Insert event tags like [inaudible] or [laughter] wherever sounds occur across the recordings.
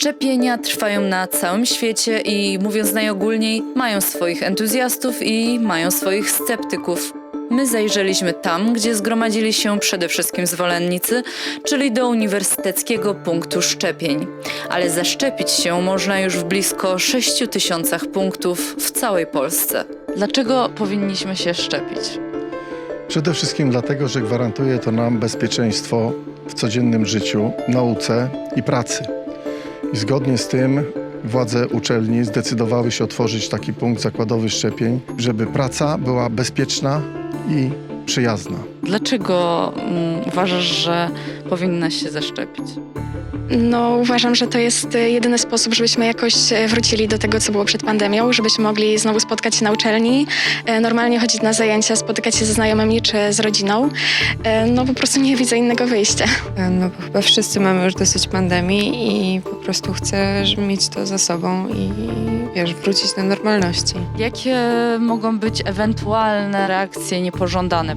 Szczepienia trwają na całym świecie i mówiąc najogólniej, mają swoich entuzjastów i mają swoich sceptyków. My zajrzeliśmy tam, gdzie zgromadzili się przede wszystkim zwolennicy, czyli do Uniwersyteckiego Punktu Szczepień. Ale zaszczepić się można już w blisko 6 tysiącach punktów w całej Polsce. Dlaczego powinniśmy się szczepić? Przede wszystkim dlatego, że gwarantuje to nam bezpieczeństwo w codziennym życiu, nauce i pracy. I zgodnie z tym władze uczelni zdecydowały się otworzyć taki punkt zakładowy szczepień, żeby praca była bezpieczna i przyjazna. Dlaczego mm, uważasz, że powinnaś się zaszczepić? No, uważam, że to jest e, jedyny sposób, żebyśmy jakoś e, wrócili do tego, co było przed pandemią, żebyśmy mogli znowu spotkać się na uczelni, e, normalnie chodzić na zajęcia, spotykać się ze znajomymi czy z rodziną. No, po prostu nie widzę innego wyjścia. No bo chyba wszyscy mamy już dosyć pandemii i po prostu chcę mieć to za sobą i wiesz, wrócić do normalności. Jakie mogą być ewentualne reakcje niepożądane?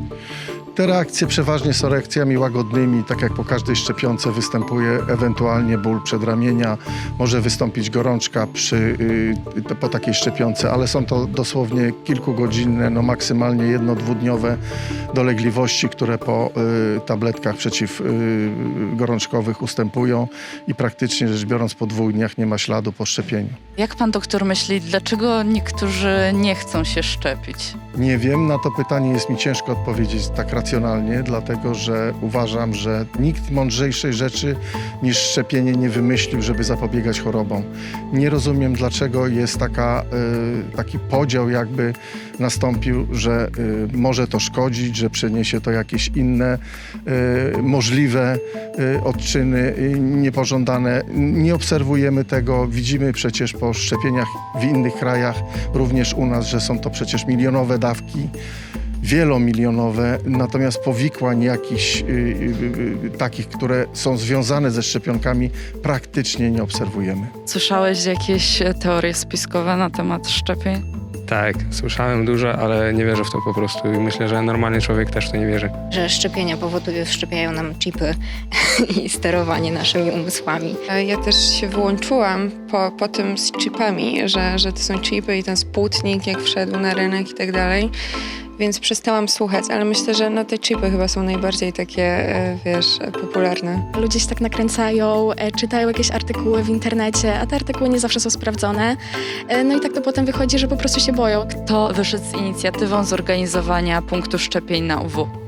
Te reakcje przeważnie są reakcjami łagodnymi, tak jak po każdej szczepionce występuje ewentualnie ból przedramienia, może wystąpić gorączka przy, y, po takiej szczepionce, ale są to dosłownie kilkugodzinne, no maksymalnie jedno-dwudniowe dolegliwości, które po y, tabletkach przeciwgorączkowych ustępują i praktycznie rzecz biorąc po dwóch dniach nie ma śladu po szczepieniu. Jak pan doktor myśli, dlaczego niektórzy nie chcą się szczepić? Nie wiem, na to pytanie jest mi ciężko odpowiedzieć tak racjonalnie, dlatego że uważam, że nikt mądrzejszej rzeczy niż szczepienie nie wymyślił, żeby zapobiegać chorobom. Nie rozumiem, dlaczego jest taka, y, taki podział jakby nastąpił, że y, może to szkodzić, że przeniesie to jakieś inne y, możliwe odczyny niepożądane. Nie obserwujemy tego, widzimy przecież po szczepieniach w innych krajach, również u nas, że są to przecież milionowe dawki, wielomilionowe, natomiast powikłań jakichś y, y, y, takich, które są związane ze szczepionkami, praktycznie nie obserwujemy. Słyszałeś jakieś e, teorie spiskowe na temat szczepień? Tak, słyszałem dużo, ale nie wierzę w to po prostu i myślę, że normalny człowiek też w to nie wierzy. że szczepienia powodują, wszczepiają nam chipy [laughs] i sterowanie naszymi umysłami. E, Ja też się wyłączyłam po, po tym z chipami, że, że to są chipy i ten sputnik, jak wszedł na rynek i tak dalej. Więc przestałam słuchać, ale myślę, że no te chipy chyba są najbardziej takie, e, wiesz, popularne. Ludzie się tak nakręcają, e, czytają jakieś artykuły w internecie, a te artykuły nie zawsze są sprawdzone. E, No i tak to potem wychodzi, że po prostu się boją. Kto wyszedł z inicjatywą zorganizowania punktu szczepień na UW?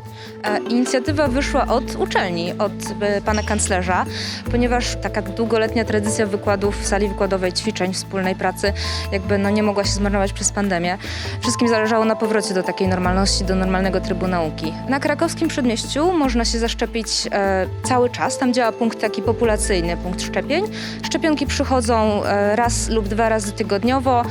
Inicjatywa wyszła od uczelni, od e, pana kanclerza, ponieważ taka długoletnia tradycja wykładów w sali wykładowej, ćwiczeń, wspólnej pracy, jakby no nie mogła się zmarnować przez pandemię. Wszystkim zależało na powrocie do takiej normalności, do normalnego trybu nauki. Na krakowskim przedmieściu można się zaszczepić e, cały czas. Tam działa punkt taki populacyjny, punkt szczepień. Szczepionki przychodzą e, raz lub dwa razy tygodniowo.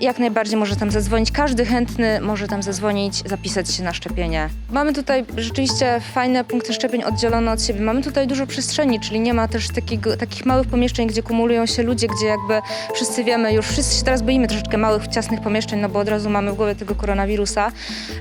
Jak najbardziej może tam zadzwonić. Każdy chętny może tam zadzwonić, zapisać się na szczepienie. Mamy tutaj rzeczywiście fajne punkty szczepień oddzielone od siebie. Mamy tutaj dużo przestrzeni, czyli nie ma też takiego, takich małych pomieszczeń, gdzie kumulują się ludzie, gdzie jakby wszyscy wiemy, już wszyscy się teraz boimy troszeczkę małych, ciasnych pomieszczeń, no bo od razu mamy w głowie tego koronawirusa.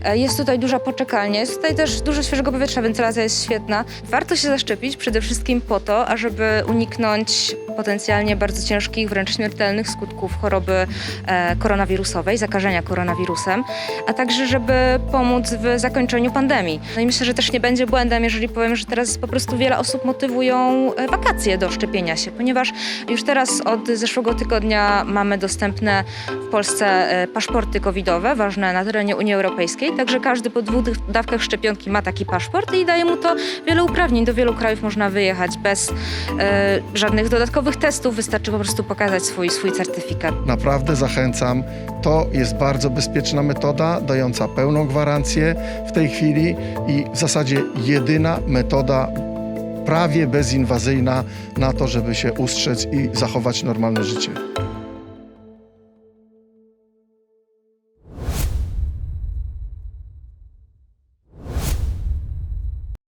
E, Jest tutaj duża poczekalnia, jest tutaj też dużo świeżego powietrza, wentylacja jest świetna. Warto się zaszczepić przede wszystkim po to, ażeby uniknąć potencjalnie bardzo ciężkich, wręcz śmiertelnych skutków choroby e, koronawirusowej, zakażenia koronawirusem, a także żeby pomóc w zakończeniu pandemii. No i myślę, że też nie będzie błędem, jeżeli powiem, że teraz po prostu wiele osób motywują e, wakacje do szczepienia się, ponieważ już teraz od zeszłego tygodnia mamy dostępne w Polsce e, paszporty covidowe, ważne na terenie Unii Europejskiej, także każdy po dwóch dawkach szczepionki ma taki paszport i daje mu to wiele uprawnień. Do wielu krajów można wyjechać bez e, żadnych dodatkowych testów, wystarczy po prostu pokazać swój, swój certyfikat. Naprawdę zachęcam. To jest bardzo bezpieczna metoda, dająca pełną gwarancję w tej chwili i w zasadzie jedyna metoda prawie bezinwazyjna na to, żeby się ustrzec i zachować normalne życie.